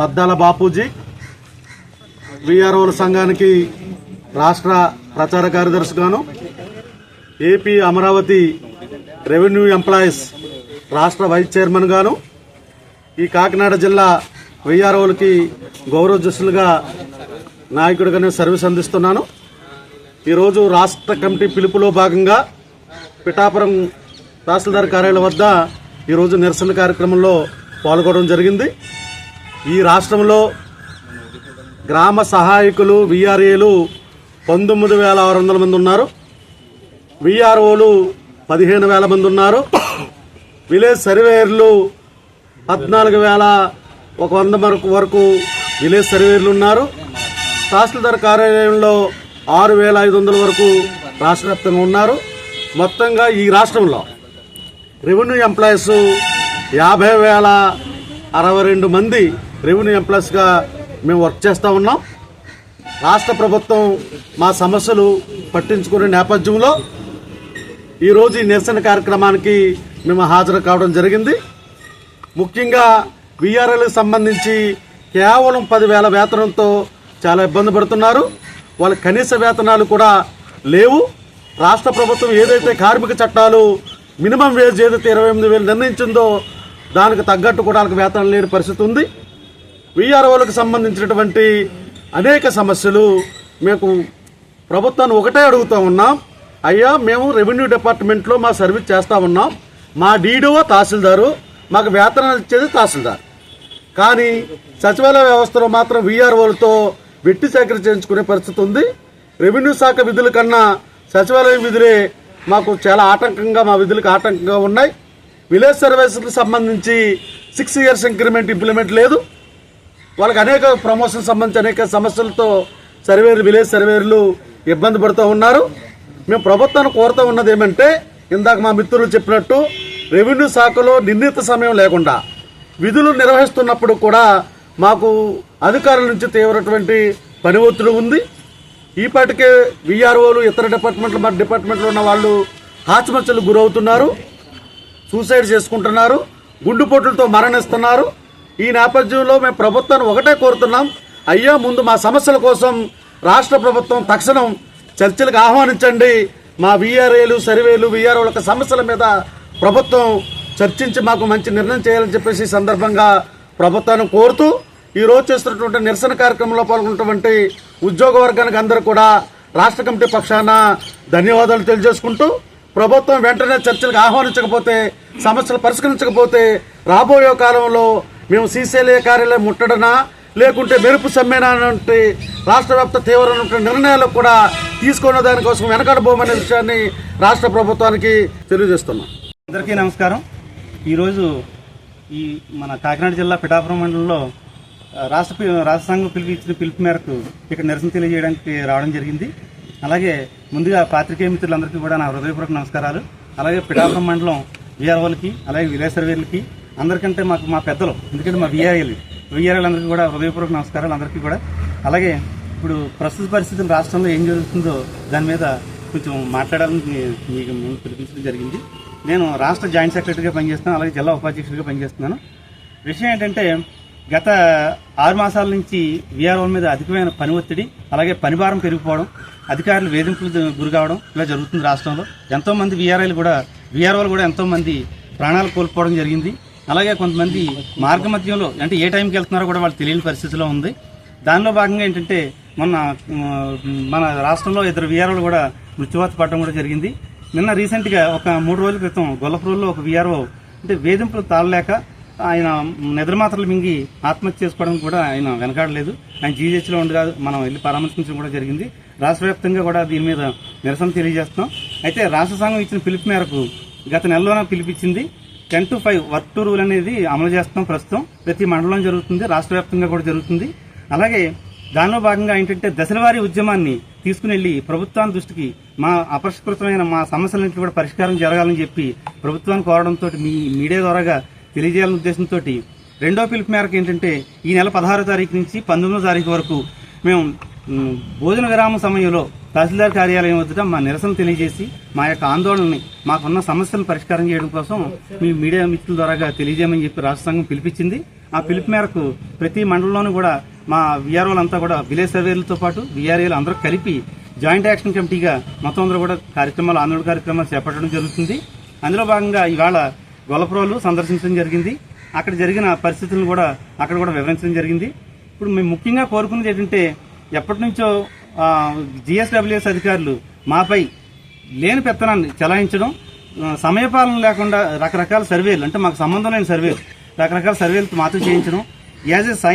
మద్దాల బాపూజీ విఆర్ఓల సంఘానికి రాష్ట్ర ప్రచార కార్యదర్శిగాను ఏపీ అమరావతి రెవెన్యూ ఎంప్లాయీస్ రాష్ట్ర వైస్ చైర్మన్ గాను ఈ కాకినాడ జిల్లా విఆర్ఓలకి గౌరవ జస్సులుగా నాయకుడిగానే సర్వీస్ అందిస్తున్నాను. ఈరోజు రాష్ట్ర కమిటీ పిలుపులో భాగంగా పిఠాపురం తహసీల్దార్ కార్యాలయం వద్ద ఈరోజు నిరసన కార్యక్రమంలో పాల్గొనడం జరిగింది. ఈ రాష్ట్రంలో గ్రామ సహాయకులు విఆర్ఏలు పంతొమ్మిది వేల ఆరు వందల మంది ఉన్నారు. విఆర్ఓలు పదిహేను వేల మంది ఉన్నారు. విలేజ్ సర్వేయర్లు పద్నాలుగు వేల ఒక వంద వరకు వరకు విలేజ్ సర్వేయర్లు ఉన్నారు. తహసీల్దార్ కార్యాలయంలో ఆరు వేల ఐదు వందల వరకు రాష్ట్ర వ్యాప్తంగా ఉన్నారు. మొత్తంగా ఈ రాష్ట్రంలో రెవెన్యూ ఎంప్లాయీస్ యాభై వేల అరవై రెండు మంది రెవెన్యూ ఎంప్లాయీస్గా మేము వర్క్ చేస్తూ ఉన్నాం. రాష్ట్ర ప్రభుత్వం మా సమస్యలు పట్టించుకునే నేపథ్యంలో ఈరోజు ఈ నిరసన కార్యక్రమానికి మేము హాజరు కావడం జరిగింది. ముఖ్యంగా విఆర్ఎల్కి సంబంధించి కేవలం పదివేల వేతనంతో చాలా ఇబ్బంది పడుతున్నారు. వాళ్ళ కనీస వేతనాలు కూడా లేవు. రాష్ట్ర ప్రభుత్వం ఏదైతే కార్మిక చట్టాలు మినిమం వేజ్ ఏదైతే ఇరవై ఎనిమిది వేలు నిర్ణయించిందో దానికి తగ్గట్టు కూడా వాళ్ళకి వేతనం లేని పరిస్థితి ఉంది. విఆర్ఓలకు సంబంధించినటువంటి అనేక సమస్యలు మేము ప్రభుత్వాన్ని ఒకటే అడుగుతూ ఉన్నాం. అయ్యా మేము రెవెన్యూ డిపార్ట్మెంట్లో మా సర్వీస్ చేస్తూ ఉన్నాం. మా డీడీఓ తహసీల్దారు మాకు వేతనాలు ఇచ్చేది తహసీల్దార్. కానీ సచివాలయ వ్యవస్థలో మాత్రం వీఆర్ఓలతో వెట్టి సేకరణ చేయించుకునే పరిస్థితి ఉంది. రెవెన్యూ శాఖ విధుల కన్నా సచివాలయం విధులే మాకు చాలా ఆటంకంగా మా విధులకు ఆటంకంగా ఉన్నాయి. విలేజ్ సర్వీసులకు సంబంధించి సిక్స్ ఇయర్స్ ఇంక్రిమెంట్ ఇంప్లిమెంట్ లేదు. వాళ్ళకి అనేక ప్రమోషన్ సంబంధించి అనేక సమస్యలతో సర్వేలు విలేజ్ సర్వేలు ఇబ్బంది పడుతూ ఉన్నారు. మేము ప్రభుత్వాన్ని కోరుతూ ఉన్నది ఏమంటే ఇందాక మా మిత్రులు చెప్పినట్టు రెవెన్యూ శాఖలో నిర్ణీత సమయం లేకుండా విధులు నిర్వహిస్తున్నప్పుడు కూడా మాకు అధికారుల నుంచి తీవ్రటువంటి పని ఒత్తిడి ఉంది. ఈపాటికే విఆర్ఓలు ఇతర డిపార్ట్మెంట్లు మా డిపార్ట్మెంట్లో ఉన్న వాళ్ళు హాచమచ్చలు గురవుతున్నారు. సూసైడ్ చేసుకుంటున్నారు గుండెపోటులతో మరణిస్తున్నారు. ఈ నేపథ్యంలో మేము ప్రభుత్వాన్ని ఒకటే కోరుతున్నాం. అయ్యా ముందు మా సమస్యల కోసం రాష్ట్ర ప్రభుత్వం తక్షణం చర్చలకు ఆహ్వానించండి. మా వీఆర్ఏలు సర్వేలు వీఆర్ఓల సమస్యల మీద ప్రభుత్వం చర్చించి మాకు మంచి నిర్ణయం చేయాలని చెప్పేసి సందర్భంగా ప్రభుత్వాన్ని కోరుతూ ఈ రోజు చేస్తున్నటువంటి నిరసన కార్యక్రమంలో పాల్గొన్నటువంటి ఉద్యోగ వర్గానికి అందరూ కూడా రాష్ట్ర కమిటీ పక్షాన ధన్యవాదాలు తెలియజేసుకుంటూ ప్రభుత్వం వెంటనే చర్చలకు ఆహ్వానించకపోతే సమస్యలు పరిష్కరించకపోతే రాబోయే కాలంలో మేము సీసీఎల్ఏ కార్యాలయం ముట్టడనా లేకుంటే మెరుపు సమ్మేనా రాష్ట్ర వ్యాప్త తీవ్రమైన నిర్ణయాలు కూడా తీసుకున్న దానికోసం వెనకడబోమనే విషయాన్ని రాష్ట్ర ప్రభుత్వానికి తెలియజేస్తున్నాం. అందరికీ నమస్కారం. ఈరోజు ఈ మన కాకినాడ జిల్లా పిఠాపురం మండలంలో రాష్ట్ర రాష్ట్ర సంఘం పిలిపించిన పిలుపు మేరకు ఇక్కడ నిరసన తెలియజేయడానికి రావడం జరిగింది. అలాగే ముందుగా పాత్రికేయ మిత్రులందరికీ కూడా నా హృదయపూర్వక నమస్కారాలు. అలాగే పిఠాపురం మండలం విఆర్ఓలకి అలాగే విలేజ్ సర్వేలకి అందరికంటే మాకు మా పెద్దలు ఎందుకంటే మా విఆర్ఏలు విఆర్ఏలందరికీ కూడా హృదయపూర్వక నమస్కారాలు అందరికీ కూడా. అలాగే ఇప్పుడు ప్రస్తుత పరిస్థితులు రాష్ట్రంలో ఏం జరుగుతుందో దాని మీద కొంచెం మాట్లాడాలని మీకు ముందు పిలిపించడం జరిగింది. నేను రాష్ట్ర జాయింట్ సెక్రటరీగా పనిచేస్తున్నాను అలాగే జిల్లా ఉపాధ్యక్షుడిగా పనిచేస్తున్నాను. విషయం ఏంటంటే గత ఆరు మాసాల నుంచి విఆర్ఓల మీద అధికమైన పని ఒత్తిడి అలాగే పనిభారం పెరిగిపోవడం అధికారులు వేధింపులు గురి కావడం ఇలా జరుగుతుంది రాష్ట్రంలో. ఎంతో మంది వీఆర్ఐలు కూడా విఆర్ఓలు కూడా ఎంతో మంది ప్రాణాలు కోల్పోవడం జరిగింది. అలాగే కొంతమంది మార్గ మధ్యంలో అంటే ఏ టైంకి వెళ్తున్నారో కూడా వాళ్ళు తెలియని పరిస్థితిలో ఉంది. దానిలో భాగంగా ఏంటంటే మొన్న మన రాష్ట్రంలో ఇద్దరు వీఆర్ఓలు కూడా మృత్యువాత పడడం కూడా జరిగింది. నిన్న రీసెంట్గా ఒక మూడు రోజుల క్రితం గొల్లపూర్లో ఒక వీఆర్ఓ అంటే వేధింపులు తాళలేక ఆయన నిద్రమాత్రలు మింగి ఆత్మహత్య చేసుకోవడం కూడా ఆయన వెనకాడలేదు. ఆయన జీజీహెచ్లో ఉండగా మనం వెళ్ళి పరామర్శించడం కూడా జరిగింది. రాష్ట్ర వ్యాప్తంగా కూడా దీని మీద నిరసన తెలియజేస్తున్నాం. అయితే రాష్ట్ర సంఘం ఇచ్చిన పిలుపు మేరకు గత నెలలోనే పిలిపించింది. Ten to five work to rule అనేది అమలు చేస్తున్నాం ప్రస్తుతం. ప్రతి మండలం జరుగుతుంది రాష్ట్ర వ్యాప్తంగా కూడా జరుగుతుంది. అలాగే దానిలో భాగంగా ఏంటంటే దశలవారీ ఉద్యమాన్ని తీసుకుని వెళ్ళి ప్రభుత్వాన్ని దృష్టికి మా అపరిష్కృతమైన మా సమస్యలన్నింటి కూడా పరిష్కారం జరగాలని చెప్పి ప్రభుత్వాన్ని కోరడంతో మీ మీడియా ద్వారాగా తెలియజేయాలనే ఉద్దేశంతో రెండో పిలుపు మేరకు ఏంటంటే ఈ నెల పదహారో తారీఖు నుంచి పంతొమ్మిదో తారీఖు వరకు మేము భోజన విరామ సమయంలో తహసీల్దార్ కార్యాలయం వద్ద మా నిరసన తెలియజేసి మా యొక్క ఆందోళనని మాకున్న సమస్యలను పరిష్కారం చేయడం కోసం మీ మీడియా మిత్రుల ద్వారా తెలియజేయమని చెప్పి రాష్ట్ర సంఘం పిలిపించింది. ఆ పిలుపు మేరకు ప్రతి మండలంలోనూ కూడా మా విఆర్ఓలంతా కూడా విలేజ్ సర్వేలతో పాటు విఆర్ఏలు అందరూ కలిపి జాయింట్ యాక్షన్ కమిటీగా మొత్తం అందరూ కూడా కార్యక్రమాలు ఆందోళన కార్యక్రమాలు చేపట్టడం జరుగుతుంది. అందులో భాగంగా ఇవాళ గొల్లపురోలు సందర్శించడం జరిగింది. అక్కడ జరిగిన పరిస్థితులను కూడా అక్కడ కూడా వివరించడం జరిగింది. ఇప్పుడు మేము ముఖ్యంగా కోరుకున్నది ఏంటంటే ఎప్పటి నుంచో జిఎస్డబ్ల్యూఎస్ అధికారులు మాపై లేని పెత్తనాన్ని చలాయించడం సమయపాలన లేకుండా రకరకాల సర్వేలు అంటే మాకు సంబంధం లేని సర్వేలు రకరకాల సర్వేలు మాతో చేయించడం యాజ్ ఎ సై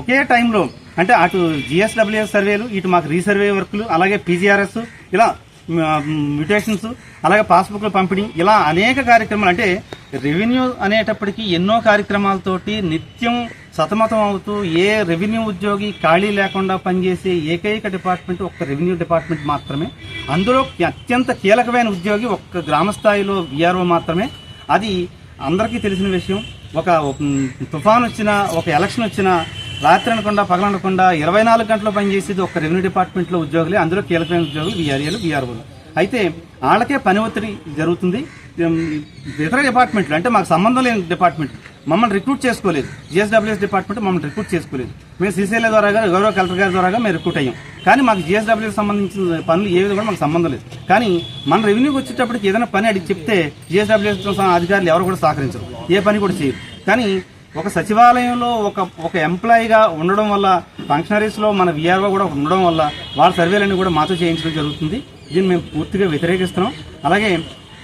ఒకే టైంలో అంటే అటు జిఎస్డబ్ల్యూఎస్ సర్వేలు ఇటు మాకు రీసర్వే వర్కులు అలాగే పీజీఆర్ఎస్ ఇలా మ్యూటేషన్స్ అలాగే పాస్బుక్లు పంపిణీ ఇలా అనేక కార్యక్రమాలు అంటే రెవెన్యూ అనేటప్పటికీ ఎన్నో కార్యక్రమాలతోటి నిత్యం సతమతం అవుతూ ఏ రెవెన్యూ ఉద్యోగి ఖాళీ లేకుండా పనిచేసే ఏకైక డిపార్ట్మెంట్ ఒక్క రెవెన్యూ డిపార్ట్మెంట్ మాత్రమే. అందులో అత్యంత కీలకమైన ఉద్యోగి ఒక్క గ్రామ స్థాయిలో విఆర్ఓ మాత్రమే. అది అందరికీ తెలిసిన విషయం. ఒక తుఫాన్ వచ్చినా ఒక ఎలక్షన్ వచ్చినా రాత్రి అనకుండా పగలనకుండా ఇరవై నాలుగు గంటలు పనిచేసేది ఒక రెవెన్యూ డిపార్ట్మెంట్లో ఉద్యోగులే అందులో కీలకమైన ఉద్యోగులు విఆర్ఏలు విఆర్ఓలు అయితే వాళ్ళకే పని ఒత్తిడి జరుగుతుంది. ఇతర డిపార్ట్మెంట్లు అంటే మాకు సంబంధం లేని డిపార్ట్మెంట్. మమ్మల్ని రిక్రూట్ చేసుకోలేదు. జిఎస్డబ్ల్యూఎస్ డిపార్ట్మెంట్ మమ్మల్ని రిక్రూట్ చేసుకోలేదు. మేము సీసీఎల్ఏ ద్వారా గౌరవ కలెక్టర్ గారి ద్వారా మేము రిక్రూట్ అయ్యాం. కానీ మాకు జిఎస్డబ్ల్యూఎస్ సంబంధించిన పనులు ఏ విధంగా కూడా మాకు సంబంధం లేదు. కానీ మన రెవెన్యూకి వచ్చేటప్పటికి ఏదైనా పని అడిగి చెప్తే జిఎస్డబ్ల్యూఎస్ అధికారులు ఎవరు కూడా సహకరించరు. ఏ పని కూడా చేయరు. కానీ ఒక సచివాలయంలో ఒక ఒక ఎంప్లాయీగా ఉండడం వల్ల ఫంక్షనరీస్లో మన విఆర్ఓ కూడా ఉండడం వల్ల వాళ్ళ సర్వేలన్నీ కూడా మాతో చేయించడం జరుగుతుంది. దీన్ని మేము పూర్తిగా వ్యతిరేకిస్తున్నాం. అలాగే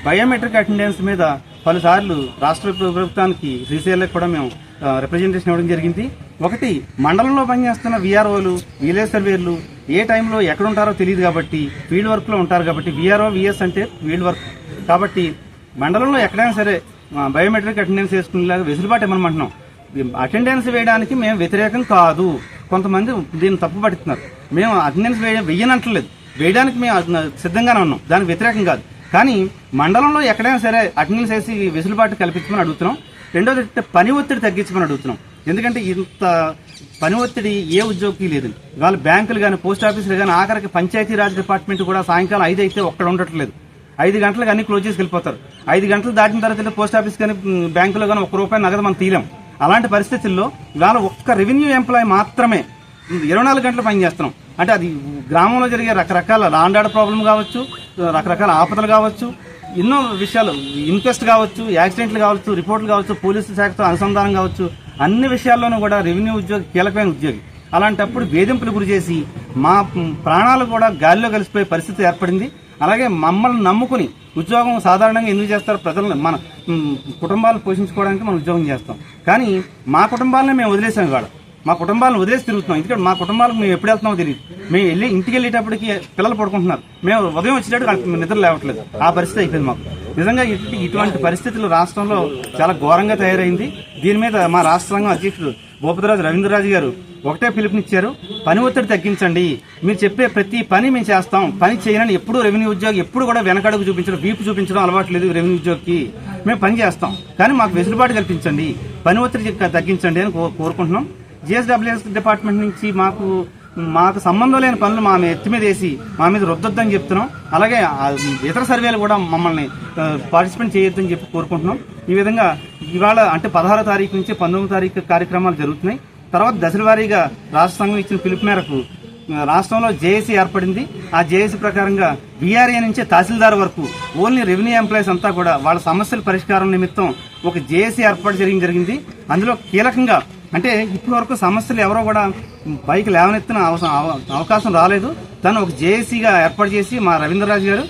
బయోమెట్రిక్ అటెండెన్స్ మీద పలుసార్లు రాష్ట్ర ప్రభుత్వానికి శ్రీశైలకు కూడా మేము రిప్రజెంటేషన్ ఇవ్వడం జరిగింది. ఒకటి మండలంలో పనిచేస్తున్న విఆర్ఓలు విలేజ్ సర్వేర్లు ఏ టైంలో ఎక్కడ ఉంటారో తెలియదు కాబట్టి ఫీల్డ్ వర్క్లో ఉంటారు కాబట్టి విఆర్ఓ విఎస్ అంటే ఫీల్డ్ వర్క్ కాబట్టి మండలంలో ఎక్కడైనా సరే బయోమెట్రిక్ అటెండెన్స్ వేసుకునేలాగా వెసులుబాటు ఇవ్వమంటున్నాం. అటెండెన్స్ వేయడానికి మేము వ్యతిరేకం కాదు. కొంతమంది దీన్ని తప్పు పడుతున్నారు మేము అటెండెన్స్ వేయ వెయ్యనంటలేదు వేయడానికి మేము సిద్ధంగానే ఉన్నాం. దానికి వ్యతిరేకం కాదు. కానీ మండలంలో ఎక్కడైనా సరే అటెండెన్స్ వేసి వెసులుబాటు కల్పించమని అడుగుతున్నాం. రెండోది పని ఒత్తిడి తగ్గించమని అడుగుతున్నాం. ఎందుకంటే ఇంత పని ఒత్తిడి ఏ ఉద్యోగికి లేదు. ఇవాళ బ్యాంకులు కానీ పోస్ట్ ఆఫీసులు కానీ ఆఖరికి పంచాయతీరాజ్ డిపార్ట్మెంట్ కూడా సాయంకాలం ఐదు అయితే ఒక్కడ ఉండట్లేదు. ఐదు గంటలకు అన్ని క్లోజ్ చేసి వెళ్ళిపోతారు. ఐదు గంటలు దాటిన తర్వాత పోస్ట్ ఆఫీస్ కానీ బ్యాంకులో కానీ ఒక్క రూపాయి నగదు మనం తీయలేం. అలాంటి పరిస్థితుల్లో ఇవాళ ఒక్క రెవెన్యూ ఎంప్లాయీ మాత్రమే ఇరవై నాలుగు గంటలు పనిచేస్తున్నాం అంటే అది గ్రామంలో జరిగే రకరకాల లాండాడ ప్రాబ్లం కావచ్చు రకరకాల ఆపదలు కావచ్చు ఎన్నో విషయాలు ఇన్క్వెస్ట్ కావచ్చు యాక్సిడెంట్లు కావచ్చు రిపోర్ట్లు కావచ్చు పోలీసు శాఖతో అనుసంధానం కావచ్చు అన్ని విషయాల్లోనూ కూడా రెవెన్యూ ఉద్యోగి కీలకమైన ఉద్యోగి. అలాంటప్పుడు వేధింపులు గురి చేసి మా ప్రాణాలు కూడా గాలిలో కలిసిపోయే పరిస్థితి ఏర్పడింది. అలాగే మమ్మల్ని నమ్ముకుని ఉద్యోగం సాధారణంగా ఎందుకు చేస్తారు? ప్రజలను మన కుటుంబాలను పోషించుకోవడానికి మనం ఉద్యోగం చేస్తాం. కానీ మా కుటుంబాలనే మేము వదిలేసాం ఇవాళ. మా కుటుంబాలను వదిలేసి తిరుగుతున్నాం. ఎందుకంటే మా కుటుంబాలకు మేము ఎప్పుడు వెళ్తున్నామో తెలియదు. మేము వెళ్ళి ఇంటికి వెళ్ళేటప్పటికి పిల్లలు పడుకుంటున్నారు. మేము ఉదయం వచ్చేటప్పుడు నిద్ర లేవట్లేదు. ఆ పరిస్థితి అయిపోయింది మాకు. నిజంగా ఇటువంటి పరిస్థితులు రాష్ట్రంలో చాలా ఘోరంగా తయారైంది. దీని మీద మా రాష్ట్రంగం అధ్యక్షుడు భూపతిరాజు రవీంద్రరాజు గారు ఒకటే పిలుపునిచ్చారు. పని ఒత్తిడి తగ్గించండి. మీరు చెప్పే ప్రతి పని మేము చేస్తాం. పని చేయనని ఎప్పుడు రెవెన్యూ ఉద్యోగి ఎప్పుడు కూడా వెనకడుగు చూపించడం వీపు చూపించడం అలవాటు లేదు రెవెన్యూ ఉద్యోగికి. మేము పని చేస్తాం. కానీ మాకు వెసులుబాటు కల్పించండి. పని ఒత్తిడి తగ్గించండి అని కోరుకుంటున్నాం. జిఎస్డబ్ల్యూఎస్ డిపార్ట్మెంట్ నుంచి మాకు మాకు సంబంధం లేని పనులు మా ఎత్తి మీద వేసి మా మీద రుద్దొద్దని చెప్తున్నాం. అలాగే ఇతర సర్వేలు కూడా మమ్మల్ని పార్టిసిపేట్ చేయొద్దని చెప్పి కోరుకుంటున్నాం. ఈ విధంగా ఇవాళ అంటే పదహారో తారీఖు నుంచి పంతొమ్మిదో తారీఖు కార్యక్రమాలు జరుగుతున్నాయి. తర్వాత దశల వారీగా రాష్ట్ర సంఘం ఇచ్చిన పిలుపు మేరకు రాష్ట్రంలో జేఏసీ ఏర్పడింది. ఆ జేఏసీ ప్రకారంగా బీఆర్ఏ నుంచే తహసీల్దార్ వరకు ఓన్లీ రెవెన్యూ ఎంప్లాయీస్ అంతా కూడా వాళ్ళ సమస్యల పరిష్కారం నిమిత్తం ఒక జేఏసీ ఏర్పాటు చేయడం జరిగింది. అందులో కీలకంగా అంటే ఇప్పటి వరకు సమస్యలు ఎవరో కూడా బైక్ లేవనెత్తిన అవసరం అవ- అవకాశం రాలేదు. దాన్ని ఒక జేఏసీగా ఏర్పాటు చేసి మా రవీంద్రరాజు గారు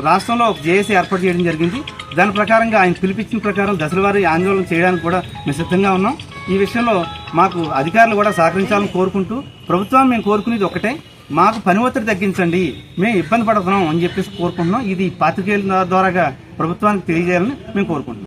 రాష్ట్రంలో ఒక జేఏసీ ఏర్పాటు చేయడం జరిగింది. దాని ప్రకారంగా ఆయన పిలిపించిన ప్రకారం దశల వారి ఆందోళన చేయడానికి కూడా మేము సిద్ధంగా ఉన్నాం. ఈ విషయంలో మాకు అధికారులు కూడా సహకరించాలని కోరుకుంటూ ప్రభుత్వం మేము కోరుకునేది ఒకటే మాకు పని ఒత్తిడి తగ్గించండి. మేము ఇబ్బంది పడుతున్నాం అని చెప్పేసి కోరుకుంటున్నాం. ఇది పాత్రికేయుల ద్వారాగా ప్రభుత్వానికి తెలియజేయాలని మేము కోరుకుంటున్నాం.